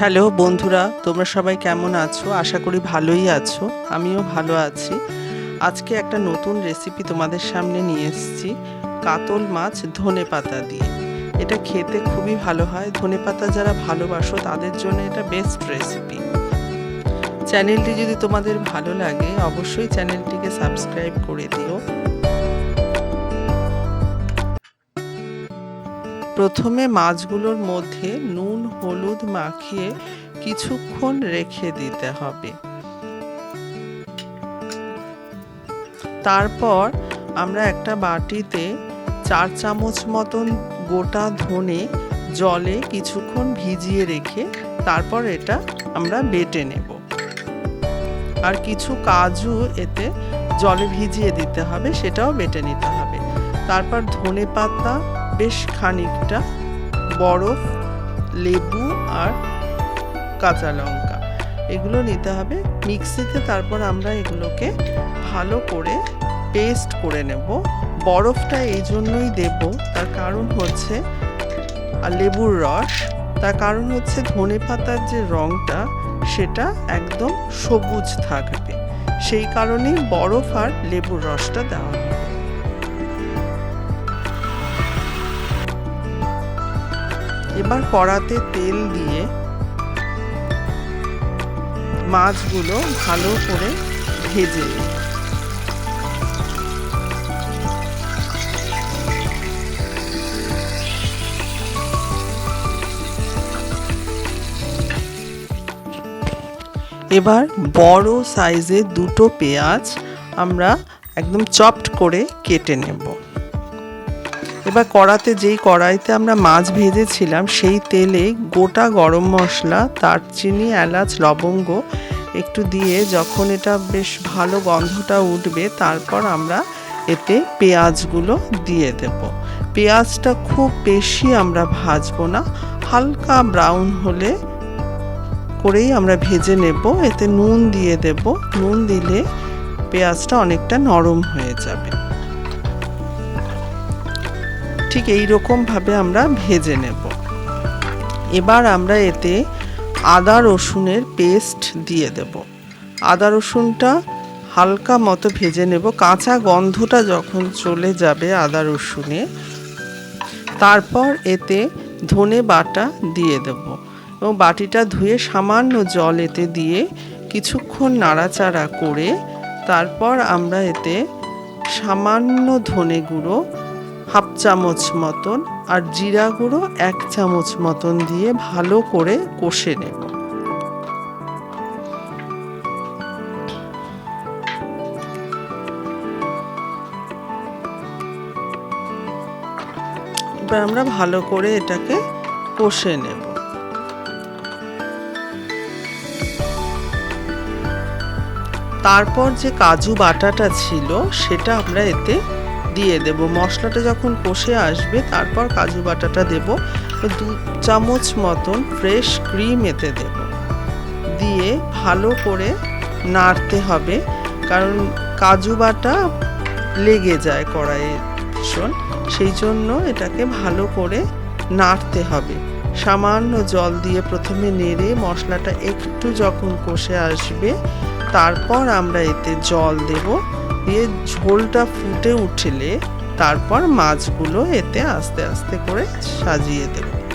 Hello বন্ধুরা, তোমরা সবাই কেমন আছো? আশা করি ভালোই আছো। আমিও ভালো আছি। আজকে একটা নতুন রেসিপি তোমাদের সামনে নিয়ে এসেছি, কাতল মাছ ধনে পাতা দিয়ে। এটা খেতে খুবই ভালো হয়। ধনে পাতা যারা ভালোবাসো, তাদের জন্য এটা বেস্ট রেসিপি চ্যানেলটি যদি তোমাদের ভালো লাগে, অবশ্যই চ্যানেলটিকে সাবস্ক্রাইব করে দিও। প্রথমে মাছগুলোর মধ্যে নুন, হলুদ মাখিয়ে কিছুক্ষণ রেখে দিতে হবে। তারপর আমরা একটা বাটিতে চার চামচ মতন গোটা ধনে জলে কিছুক্ষণ ভিজিয়ে রেখে তারপর এটা আমরা বেটে নেব। আর কিছু কাজু এতে জলে ভিজিয়ে দিতে হবে, সেটাও বেটে নিতে হবে। তারপর ধনে পাতা বেশ খানিকটা বরফ, লেবু আর কাঁচা লঙ্কা। এগুলো নিতে হবে। মিক্সিতে তারপর আমরা এগুলোকে ভালো করে পেস্ট করে নেব। বরফটা এই জন্যই দেব। তার কারণ হচ্ছে, আর লেবুর রস। তার কারণ হচ্ছে ধনে পাতার যে রঙটা সেটা একদম সবুজ থাকবে। সেই কারণেই বরফ আর লেবুর রসটা দেওয়া এবার কড়াতে তেল দিয়ে মাছগুলো ভালো করে ভেজে এবার বড় সাইজের দুটো পেঁয়াজ আমরা একদম চপড করে কেটে নেব। এবার কড়াতে যেই কড়াইতে আমরা মাছ ভেজেছিলাম, সেই তেলে গোটা গরম মশলা, দারচিনি, এলাচ, লবঙ্গ একটু দিয়ে যখন এটা বেশ ভালো গন্ধটা উঠবে, তারপর আমরা এতে পেঁয়াজগুলো দিয়ে দেব। পেঁয়াজটা খুব বেশি আমরা ভাজবো না, হালকা ব্রাউন হলে করেই আমরা ভেজে নেব। এতে নুন দিয়ে দেব। নুন দিলে পেঁয়াজটা অনেকটা নরম হয়ে যাবে। ঠিক এই ভাবে আমরা ভেজে নেব। এবার আমরা এতে আদা রসুনের পেস্ট দিয়ে দেব। আদা রসুনটা হালকা মতো ভেজে নেব। কাঁচা গন্ধটা যখন চলে যাবে আদা রসুনে, তারপর এতে ধনে বাটা দিয়ে দেব এবং বাটিটা ধুয়ে সামান্য জল এতে দিয়ে কিছুক্ষণ নাড়াচাড়া করে, তারপর আমরা এতে সামান্য ধনে গুঁড়ো হাফ চামচ মতন আর জিরা গুঁড়ো এক চামচ মতন দিয়ে ভালো করে কষে নেব। এবার আমরা ভালো করে এটাকে কষে নেব। তারপর যে কাজু বাটাটা ছিল সেটা আমরা এতে দিয়ে দেব। মশলাটা যখন কষে আসবে, তারপর কাজু বাটাটা দেব। দু চামচ মতন ফ্রেশ ক্রিম এতে দেব। দিয়ে ভালো করে নাড়তে হবে, কারণ কাজু বাটা লেগে যায় কড়াইয়ে ভীষণ। সেই জন্য এটাকে ভালো করে নাড়তে হবে। সামান্য জল দিয়ে প্রথমে নেড়ে মশলাটা একটু যখন কষে আসবে, তারপর আমরা এতে জল দেব। দিয়ে ঝোলটা ফুটে উঠলে তারপর মাছগুলো এতে আস্তে আস্তে করে সাজিয়ে দেব।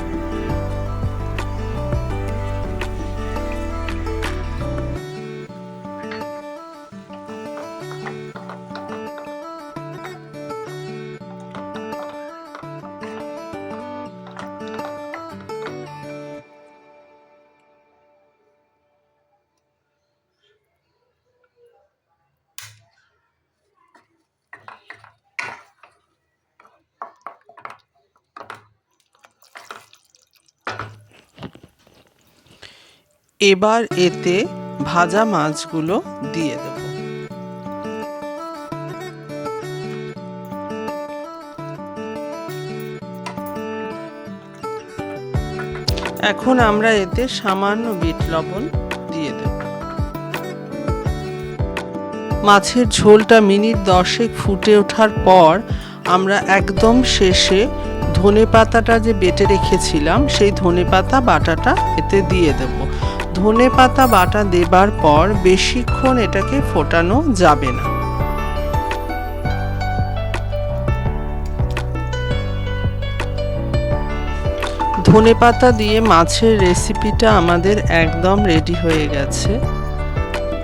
এবার এতে ভাজা মাছগুলো দিয়ে দেব। এখন আমরা এতে সামান্য বিট লবণ দিয়ে দেব। মাছের ঝোলটা মিনিট দশেক ফুটে ওঠার পর আমরা একদম শেষে ধনে পাতাটা যে বেটে রেখেছিলাম, সেই ধনে পাতা বাটাটা এতে দিয়ে দেব। ধনে পাতা বাটা দেবার পর বেশিক্ষণ এটাকে ফোটানো যাবে না। ধনে পাতা দিয়ে মাছের রেসিপিটা আমাদের একদম রেডি হয়ে গেছে।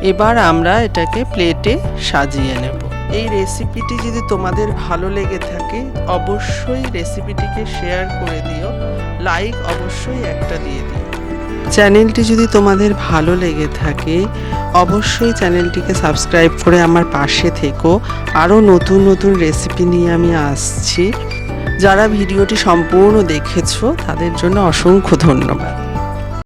এবার আমরা এটাকে প্লেটে সাজিয়ে নেব। এই রেসিপিটি যদি তোমাদের ভালো লেগে থাকে, অবশ্যই রেসিপিটিকে শেয়ার করে দিও। লাইক অবশ্যই একটা দিয়ে দিও। চ্যানেলটি যদি তোমাদের ভালো লেগে থাকে, অবশ্যই চ্যানেলটিকে সাবস্ক্রাইব করে আমার পাশে থেকো। আরও নতুন নতুন রেসিপি নিয়ে আমি আসছি। যারা ভিডিওটি সম্পূর্ণ দেখেছ, তাদের জন্য অসংখ্য ধন্যবাদ।